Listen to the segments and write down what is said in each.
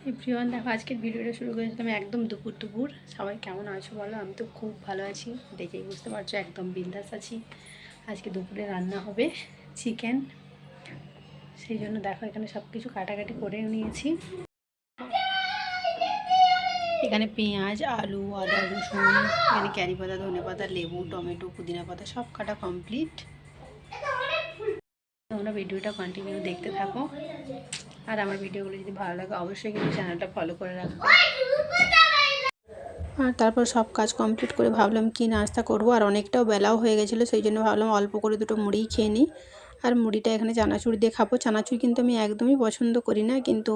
প্রিয়ন, দেখো আজকের ভিডিওটা শুরু করেছি করেছিলাম একদম দুপুর দুপুর। সবাই কেমন আছো বলো? আমি তো খুব ভালো আছি, দেখেই বুঝতে পারছ একদম বিন্দাস আছি। আজকে দুপুরে রান্না হবে চিকেন, সেই জন্য দেখো এখানে সব কিছু কাটাকাটি করে নিয়েছি। এখানে পেঁয়াজ, আলু, আদা, রসুন, এখানে ক্যারি পাতা, ধনে পাতা, লেবু, টমেটো, পুদিনা পাতা সব কাটা কমপ্লিট তোমরা ভিডিওটা কন্টিনিউ দেখতে থাকো। আর আমার ভিডিওগুলো যদি ভালো লাগে, অবশ্যই কিন্তু চ্যানেলটা ফলো করে রাখবে আর তারপর সব কাজ কমপ্লিট করে ভাবলাম কি নাস্তা করব, আর অনেকটাও বেলাও হয়ে গেছিল, সেই জন্য ভাবলাম অল্প করে দুটো মুড়িই খেয়ে নিই। আর মুড়িটা এখানে চানাচুর দিয়ে খাব। চানাচুর কিন্তু আমি একদমই পছন্দ করি না, কিন্তু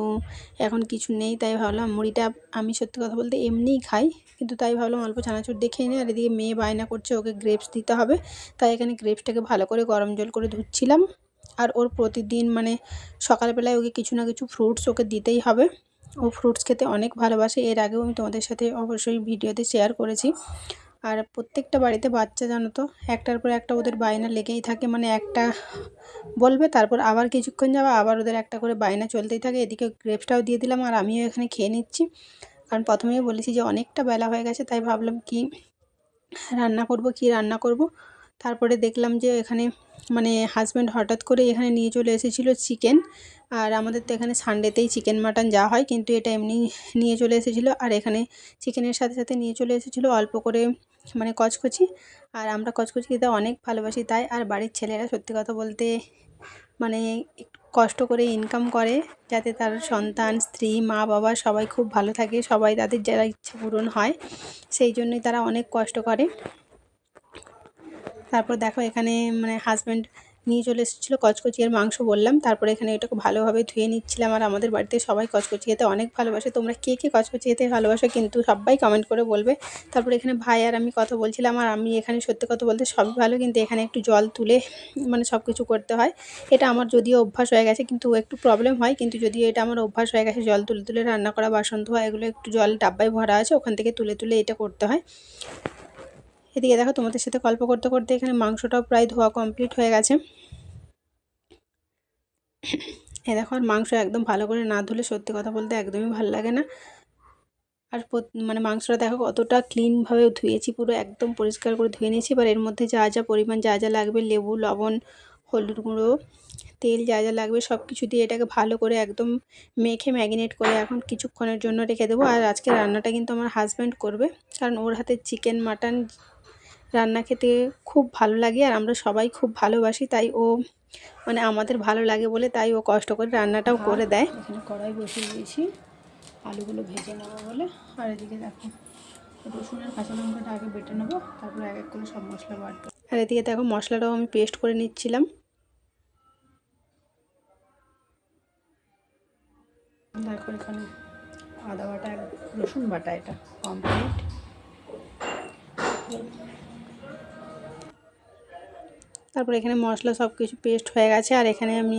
এখন কিছু নেই, তাই ভাবলাম মুড়িটা আমি সত্যি কথা বলতে এমনিই খাই, কিন্তু তাই ভাবলাম অল্প চানাচুর দিয়ে খেয়ে নিই। আর এদিকে মেয়ে বায়না করছে, ওকে গ্রেপস দিতে হবে। তাই এখানে গ্রেপসটাকে ভালো করে গরম জল করে ধুচ্ছিলাম। আর ওর প্রতিদিন মানে সকালবেলায় ওকে কিছু না কিছু ফ্রুটস ওকে দিতেই হবে। ও ফ্রুটস খেতে অনেক ভালোবাসে। এর আগেও আমি তোমাদের সাথে অবশ্যই ভিডিওতে শেয়ার করেছি। আর প্রত্যেকটা বাড়িতে বাচ্চা জানো তো, একটার পর একটা ওদের বায়না লেগেই থাকে। মানে একটা বলবে, তারপর আবার কিছুক্ষণ যাবে, আবার ওদের একটা করে বায়না চলতেই থাকে। এদিকে গ্রেপসটাও দিয়ে দিলাম আর আমিও এখানে খেয়ে নিচ্ছি। কারণ প্রথমেই বলেছি যে অনেকটা বেলা হয়ে গেছে, তাই ভাবলাম কি রান্না করব, কি রান্না করব। তারপরে দেখলাম যে এখানে মানে হাজব্যান্ড হঠাৎ করে এখানে নিয়ে চলে এসেছিল চিকেন আর আমাদের তো এখানে সানডেতেই চিকেন মাটন যা হয়, কিন্তু এটা এমনি নিয়ে চলে এসেছিল। আর এখানে চিকেনের সাথে সাথে নিয়ে চলে এসেছিল অল্প করে মানে কচকচি। আর আমরা কচকচি খেতে অনেক ভালোবাসি তাই, আর বাড়ির ছেলেরা সত্যি কথা বলতে মানে কষ্ট করে ইনকাম করে, যাতে তার সন্তান, স্ত্রী, মা, বাবা সবাই খুব ভালো থাকে, সবাই তাদের যারা ইচ্ছা পূরণ হয়, সেই জন্যই তারা অনেক কষ্ট করে। তারপর দেখো এখানে মানে হাজব্যান্ড নিয়ে চলে এসেছিল কচকচিয়ের মাংস বললাম। তারপরে এখানে এটাকে ভালোভাবে ধুয়ে নিচ্ছিলাম। আর আমাদের বাড়িতে সবাই কচকচি খেতে অনেক ভালোবাসে। তোমরা কে কে কচকচি খেতে ভালোবাসো কিন্তু সবাই কমেন্ট করে বলবে। তারপরে এখানে ভাই আর আমি কথা বলছিলাম। আর আমি এখানে সত্যি কথা বলতে সবই ভালো। কিন্তু এখানে একটু জল তুলে মানে সব কিছু করতে হয়। এটা আমার যদিও অভ্যাস হয়ে গেছে, কিন্তু একটু প্রবলেম হয়। কিন্তু যদিও এটা আমার অভ্যাস হয়ে গেছে, জল তুলে তুলে রান্না করা, বাসন ধোয়া, এগুলো একটু জল ডাব্বায় ভরা আছে। ওখান থেকে তুলে তুলে এটা করতে হয়। এদিকে দেখো তোমাদের সাথে গল্প করতে করতে এখানে মাংসটাও প্রায় ধোয়া কমপ্লিট হয়ে গেছে। এ দেখো আর মাংস একদম ভালো করে না ধুলে সত্যি কথা বলতে একদমই ভালো লাগে না। আর মানে মাংসটা দেখো কতটা ক্লিনভাবে ধুয়েছি, পুরো একদম পরিষ্কার করে ধুয়ে নিয়েছি। এবার এর মধ্যে যা যা পরিমাণ যা যা লাগবে, লেবু, লবণ, হলুদ গুঁড়ো, তেল যা যা লাগবে সব কিছু দিয়ে এটাকে ভালো করে একদম মেখে ম্যাগিনেট করে এখন কিছুক্ষণের জন্য রেখে দেবো। আর আজকে রান্নাটা কিন্তু আমার হাজব্যান্ড করবে, কারণ ওর হাতে চিকেন মাটন রান্না খেতে খুব ভালো লাগে আর আমরা সবাই খুব ভালোবাসি তাই ও মানে আমাদের ভালো লাগে বলে তাই ও কষ্ট করে রান্নাটাও করে দেয়। এখানে কড়াই বসিয়ে দিয়েছি আলুগুলো ভেজে নেব বলে আর এদিকে দেখো রসুনের কাঁচা লঙ্কাটা আগে বেটে নেব তারপরে এক এক করে সব মশলা বাটবো আর এদিকে দেখো মশলাটাও আমি পেস্ট করে নিচ্ছিলাম। দেখো এখানে আদা বাটা রসুন বাটা এটা কমপ্লিট তারপর এখানে মশলা সব কিছু পেস্ট হয়ে গেছে আর এখানে আমি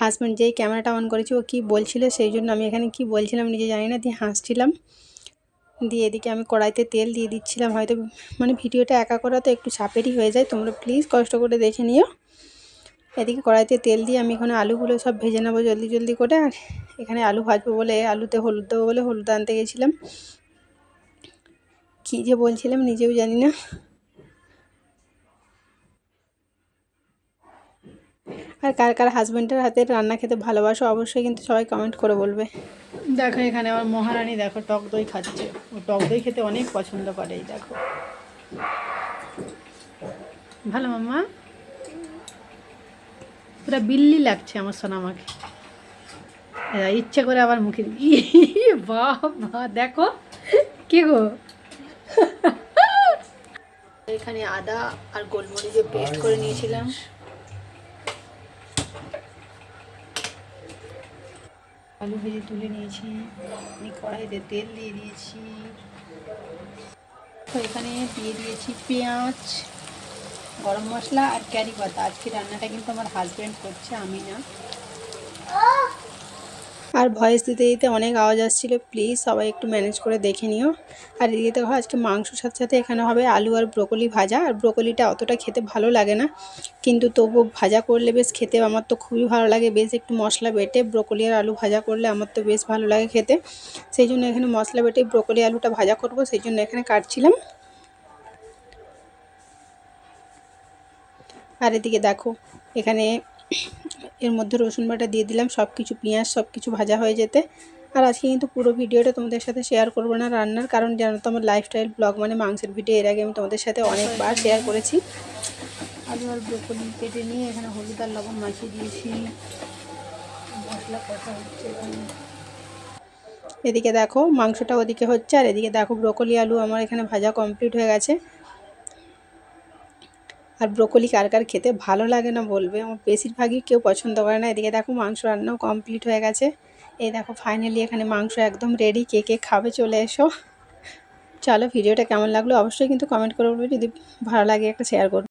হাজব্যান্ড যেই ক্যামেরাটা অন করেছি, ও কী বলছিল সেই জন্য আমি এখানে কি বলছিলাম নিজে জানি না, দিয়ে হাসছিলাম। দিয়ে এদিকে আমি কড়াইতে তেল দিয়ে দিচ্ছিলাম, হয়তো মানে ভিডিওটা একা করা তো একটু চাপেরই হয়ে যায়, তোমরা প্লিজ কষ্ট করে দেখে নিও। এদিকে কড়াইতে তেল দিয়ে আমি এখানে আলুগুলো সব ভেজে নেব জলদি জলদি করে, আর এখানে আলু ভাজবো বলে, আলুতে হলুদ দেবো বলে হলুদ আনতে গেছিলাম। কী যে বলছিলাম নিজেও জানি না। আর কার কার হাজব্যান্ডের হাতে রান্না খেতে ভালোবাসো, অবশ্যই কিন্তু সবাই কমেন্ট করে বলবে। দেখো, এখানে আমার মহারানী দেখো, টক দই খাচ্ছে। ও টক দই খেতে অনেক পছন্দ করে, এই দেখো। ভালো, মাম্মা? পুরো বিল্লি লাগছে আমার সোনা আমাকে ইচ্ছে করে আবার মুখে বাহ দেখো, কি গো? এখানে আদা আর গোলমরিচের পেস্ট করে নিয়েছিলাম। আলু ভেজে তুলে নিয়েছি আমি কড়াইতে তেল দিয়ে দিয়েছি। তো এখানে দিয়ে দিয়েছি পেঁয়াজ, গরম মশলা আর ক্যারি পাতা। আজকে রান্নাটা কিন্তু আমার হাজব্যান্ড করছে, আমি না। আর ভয়েস দিতে দিতে অনেক আওয়াজ আসছিল। প্লিজ সবাই একটু ম্যানেজ করে দেখে নিও। আর এদিকে দেখো, আজকে মাংসর সাথে সাথে এখানে হবে আলু আর ব্রোকলি ভাজা। আর ব্রোকলিটা অতটা খেতে ভালো লাগে না। কিন্তু তবু ভাজা করলে বেশ খেতে আমার তো খুবই ভালো লাগে। বেশ একটু মশলা বেটে ব্রোকলি আর আলু ভাজা করলে আমার তো বেশ ভালো লাগে খেতে। সেই জন্য এখানে মশলা বেটে ব্রোকলি আলুটা ভাজা করব। সেই জন্য এখানে কাটছিলাম। আর এদিকে দেখো, এখানে এর মধ্যে রসুন বাটা দিয়ে দিলাম সব কিছু পেঁয়াজ সব কিছু ভাজা হয়ে যেতে। আর আজকে কিন্তু পুরো ভিডিওটা তোমাদের সাথে শেয়ার করব না রান্নার কারণ জানো তো আমার লাইফস্টাইল ব্লগ মানে মাংসের ভিডিও এর আগে আমি তোমাদের সাথে অনেকবার শেয়ার করেছি। আলু আর ব্রোকলি কেটে নিয়ে এখানে হলুদ আর লবণ মাখিয়ে দিয়েছি। মশলা কষা হচ্ছে এদিকে দেখো মাংসটা ওদিকে হচ্ছে আর এদিকে দেখো ব্রোকলি আলু আমার এখানে ভাজা কমপ্লিট হয়ে গেছে। আর ব্রোকলি কার কার খেতে ভালো লাগে না বলবে। আমার বেশিরভাগই কেউ পছন্দ করে না। এদিকে দেখো মাংস রান্নাও কমপ্লিট হয়ে গেছে। এই দেখো ফাইনালি এখানে মাংস একদম রেডি কে কে খাবে চলে এসো। চলো ভিডিওটা কেমন লাগল অবশ্যই কিন্তু কমেন্ট করে বলবে। যদি ভালো লাগে একটা শেয়ার করবে